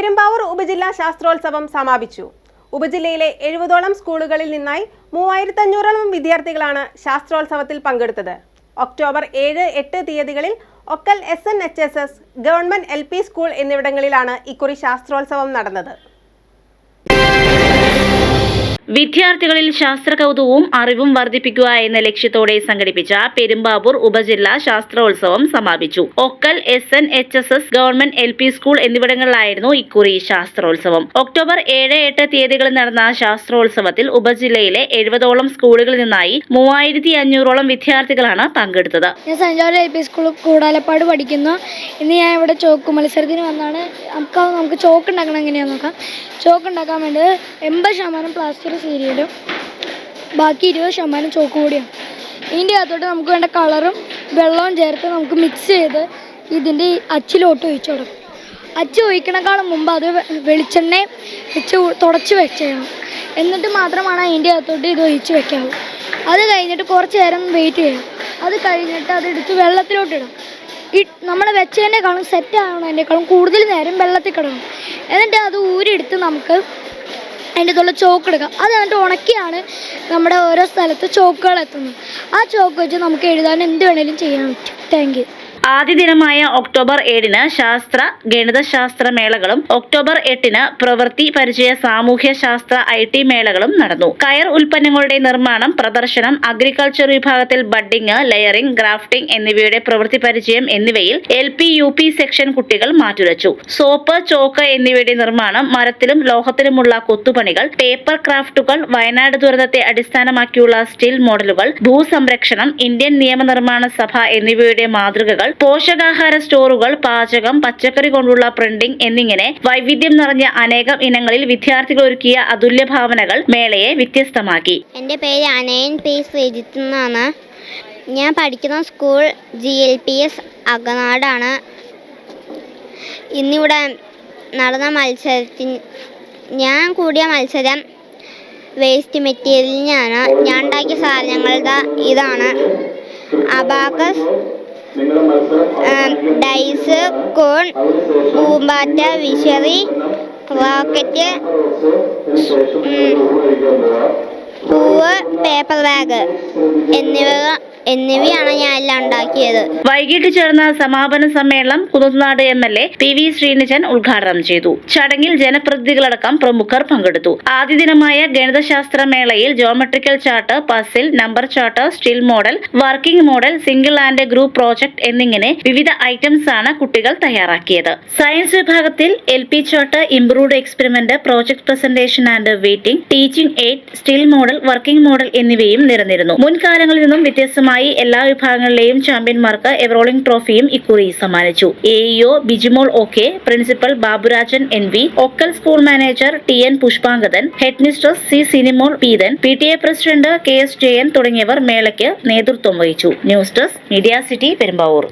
പെരുമ്പാവൂർ ഉപജില്ലാ ശാസ്ത്രോത്സവം സമാപിച്ചു. ഉപജില്ലയിലെ എഴുപതോളം സ്കൂളുകളിൽ നിന്നായി മൂവായിരത്തഞ്ഞൂറോളം വിദ്യാർത്ഥികളാണ് ശാസ്ത്രോത്സവത്തിൽ പങ്കെടുത്തത്. ഒക്ടോബർ ഏഴ് എട്ട് തീയതികളിൽ Okkal S N H S S government L P school എന്നിവിടങ്ങളിലാണ് ഇക്കുറി ശാസ്ത്രോത്സവം നടന്നത്. വിദ്യാർത്ഥികളിൽ ശാസ്ത്ര ശാസ്ത്രകൗതുകവും അറിവും വർദ്ധിപ്പിക്കുക എന്ന ലക്ഷ്യത്തോടെ സംഘടിപ്പിച്ച പെരുമ്പാവൂർ ഉപജില്ലാ ശാസ്ത്രോത്സവം സമാപിച്ചു. Okkal S N H S S government L P school എന്നിവിടങ്ങളിലായിരുന്നു ഇക്കുറി ശാസ്ത്രോത്സവം. ഒക്ടോബർ ഏഴ് എട്ട് തീയതികളിൽ നടന്ന ശാസ്ത്രോത്സവത്തിൽ ഉപജില്ലയിലെ എഴുപതോളം സ്കൂളുകളിൽ നിന്നായി മൂവായിരത്തി അഞ്ഞൂറോളം വിദ്യാർത്ഥികളാണ് പങ്കെടുത്തത്. ഞാൻ സഞ്ചാര എൽ പി സ്കൂളിൽ കൂടാലപ്പാട് പഠിക്കുന്നു. ഇന്ന് ഞാൻ ഇവിടെ ചോക്ക് മത്സരത്തിന് വന്നാണ്. നമുക്ക് നമുക്ക് ചോക്ക് ഉണ്ടാക്കണം എങ്ങനെയാണെന്ന് നോക്കാം. ചോക്ക് ഉണ്ടാക്കാൻ വേണ്ടി എൺപത് ശതമാനം പ്ലാസ്റ്റർ സീരിയലും ബാക്കി ഇരുപത് ശതമാനം ചോക്ക് കൂടിയാണ്. ഇതിന്റെ അകത്തോട്ട് നമുക്ക് വേണ്ട കളറും വെള്ളവും ചേർത്ത് നമുക്ക് മിക്സ് ചെയ്ത് ഇതിന്റെ അച്ചിലോട്ട് ഒഴിച്ചു കൊടുക്കും. അച്ച് ഒഴിക്കണേക്കാളും മുമ്പ് അത് വെളിച്ചെണ്ണ വെച്ച് തുടച്ച് വെച്ചേക്കണം. എന്നിട്ട് മാത്രമാണ് അതിന്റെ അകത്തോട്ട് ഇത് ഒഴിച്ച് വെക്കാവൂ. അത് കഴിഞ്ഞിട്ട് കുറച്ച് നേരം വെയിറ്റ് ചെയ്യണം. അത് കഴിഞ്ഞിട്ട് അതെടുത്ത് വെള്ളത്തിലോട്ടിടും ഈ നമ്മൾ വെച്ചതിനേക്കാളും സെറ്റ് ആവണതിനേക്കാളും കൂടുതൽ നേരം വെള്ളത്തിൽ കിടക്കണം. എന്നിട്ട് അത് ഊരിയെടുത്ത് നമുക്ക് അതിന്റെ തുള്ള ചോക്ക് എടുക്കാം. അത് എന്നിട്ട് ഉണക്കിയാണ് നമ്മുടെ ഓരോ സ്ഥലത്ത് ചോക്കുകൾ എത്തുന്നത് ആ ചോക്ക് വെച്ച് നമുക്ക് എഴുതാൻ എന്ത് വേണേലും ചെയ്യാൻ പറ്റും. താങ്ക് ആദ്യ ദിനമായ ഒക്ടോബർ ഏഴിന് ശാസ്ത്ര ഗണിതശാസ്ത്ര മേളകളും ഒക്ടോബർ എട്ടിന് പ്രവൃത്തി പരിചയ സാമൂഹ്യ ശാസ്ത്ര ഐ ടി മേളകളും നടന്നു. കയർ ഉൽപ്പന്നങ്ങളുടെ നിർമ്മാണം പ്രദർശനം അഗ്രികൾച്ചർ വിഭാഗത്തിൽ ബഡ്ഡിംഗ് ലെയറിംഗ് ഗ്രാഫ്റ്റിംഗ് എന്നിവയുടെ പ്രവൃത്തി പരിചയം എന്നിവയിൽ L P U P section കുട്ടികൾ മാറ്റുരച്ചു. സോപ്പ് ചോക്ക് എന്നിവയുടെ നിർമ്മാണം മരത്തിലും ലോഹത്തിലുമുള്ള കൊത്തുപണികൾ പേപ്പർ ക്രാഫ്റ്റുകൾ വയനാട് ദുരന്തത്തെ അടിസ്ഥാനമാക്കിയുള്ള സ്റ്റീൽ മോഡലുകൾ ഭൂസംരക്ഷണം ഇന്ത്യൻ നിയമനിർമ്മാണ സഭ എന്നിവയുടെ മാതൃകകൾ പോഷകാഹാര സ്റ്റോറുകൾ പാചകം പച്ചക്കറി കൊണ്ടുള്ള പ്രിന്റിംഗ് എന്നിങ്ങനെ വൈവിധ്യം നിറഞ്ഞ അനേകം ഇനങ്ങളിൽ വിദ്യാർത്ഥികൾ ഒരുക്കിയ അതുല്യ ഭാവനകൾ മേളയെ വ്യത്യസ്തമാക്കി. എന്റെ പേര് അനയൻ പി. ശ്രീജിത്ത് എന്നാണ്. ഞാൻ പഠിക്കുന്ന school G. L. P. S. അകനാടാണ്. ഇന്നിവിടെ നടന്ന മത്സരത്തിൽ ഞാൻ കൂടിയ മത്സരം വേസ്റ്റ് മെറ്റീരിയലിനാണ് ഞാൻ ഉണ്ടാക്കിയ സാധനങ്ങളുടെ ഇതാണ്. അബാക്കസ് ഡൈസ് കോൺ പൂമ്പാറ്റ വിശറി റോക്കറ്റ് പൂവ് പേപ്പർ ബാഗ് എന്നിവ എന്നിവയാണ് ഞാൻ എല്ലാം ഉണ്ടാക്കിയത്. വൈകിട്ട് ചേർന്ന സമാപന സമ്മേളനം Kunnathunad M L A P V Sreenijin ഉദ്ഘാടനം ചെയ്തു. ചടങ്ങിൽ ജനപ്രതിനിധികളടക്കം പ്രമുഖർ പങ്കെടുത്തു. ആദ്യ ദിനമായ ഗണിതശാസ്ത്ര മേളയിൽ geometrical chart puzzle number chart still model working model single and group project എന്നിങ്ങനെ വിവിധ ഐറ്റംസ് ആണ് കുട്ടികൾ തയ്യാറാക്കിയത്. സയൻസ് വിഭാഗത്തിൽ L P chart improved experiment project presentation and waiting teaching aid still model working model എന്നിവയും നിറഞ്ഞിരുന്നു മുൻകാലങ്ങളിൽ നിന്നും വ്യത്യസ്തമായി എല്ലാ വിഭാഗങ്ങളിലെയും ചാമ്പ്യന്മാർക്ക് എവറോളിംഗ് ട്രോഫിയും ഇക്കുറി സമ്മാനിച്ചു. A E O Bijimol O K principal Baburajan N V Okkal school manager T N Pushpangathan head mistress C Sinimol Peethan P T A president K S Jayan തുടങ്ങിയവർ മേളയ്ക്ക് നേതൃത്വം വഹിച്ചു. News desk media city Perumbavoor.